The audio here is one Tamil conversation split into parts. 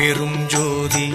பெரும் ஜோதி.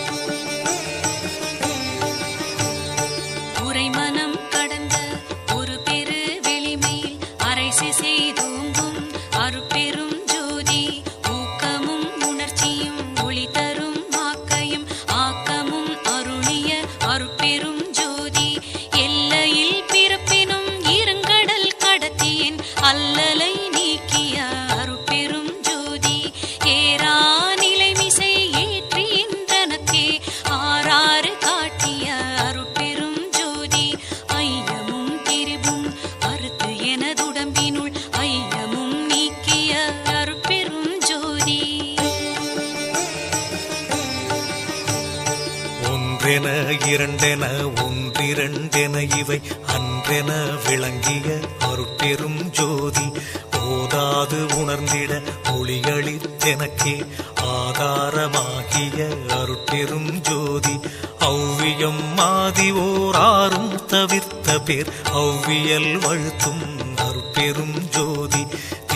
ஒன்றென இரண்டென ஒன்றிரண்டென இவை அன்றென விளங்கிய அருட்பெரும் ஜோதி. ஓதாது உணர்ந்திட ஒளியளித்தெனக்கே ஆதாரமாகிய அருட்பெரும் ஜோதி. ஔவியம் மாதி ஓராறும் தவிர்த்த பேர் ஔவியல் வழுத்தும் அருட்பெரும்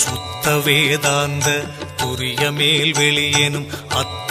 சுத்த வேதாந்த துரிய மேல் அத்த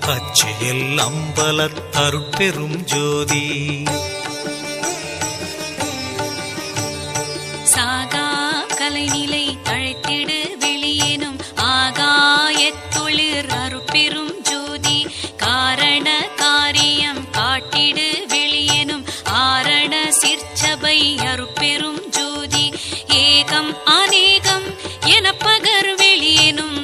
அச்சியல் அம்பல தருப்பெரும் ஜோதி. சாகா கலைநிலை தழைத்திடு வெளியேனும் ஆகாயத்தொழிற் அருட்பெரும் ஜோதி. காரண காரியம் காட்டிடு வெளியேனும் ஆரண சிற்சபை அருட்பெரும் ஜோதி. ஏகம் அநேகம் என பகர் வெளியேனும்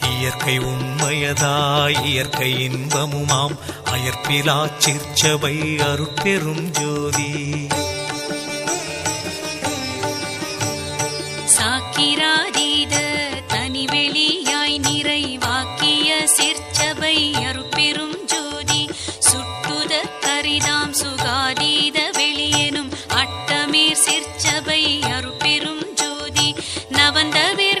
இயற்கை உண்மையதாய் இயற்கை இன்பமுமாம். அயற்பிலா சிற்சபை அருட்பெரும் ஜோதி. சாக்கிராதீத தனிவெளியாய் நிறைவாக்கிய சிற்சபை அருட்பெரும் ஜோதி. சுட்டுத கரிதாம் சுகாதீத வெளியெனும் அட்டமீர் சிற்சபை அருட்பெரும் ஜோதி. நவந்தவிர்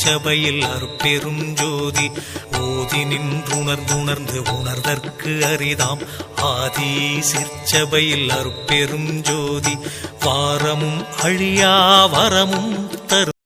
திருச்சபையில் அற்பெரும் ஜோதி ஓதி நின்றுணர்ந்துணர்ந்து உணர்தற்கு அரிதாம். ஆதி சிற்சபையில் அற்பெரும் ஜோதி வாரமும் அழியா வரமும் தரும்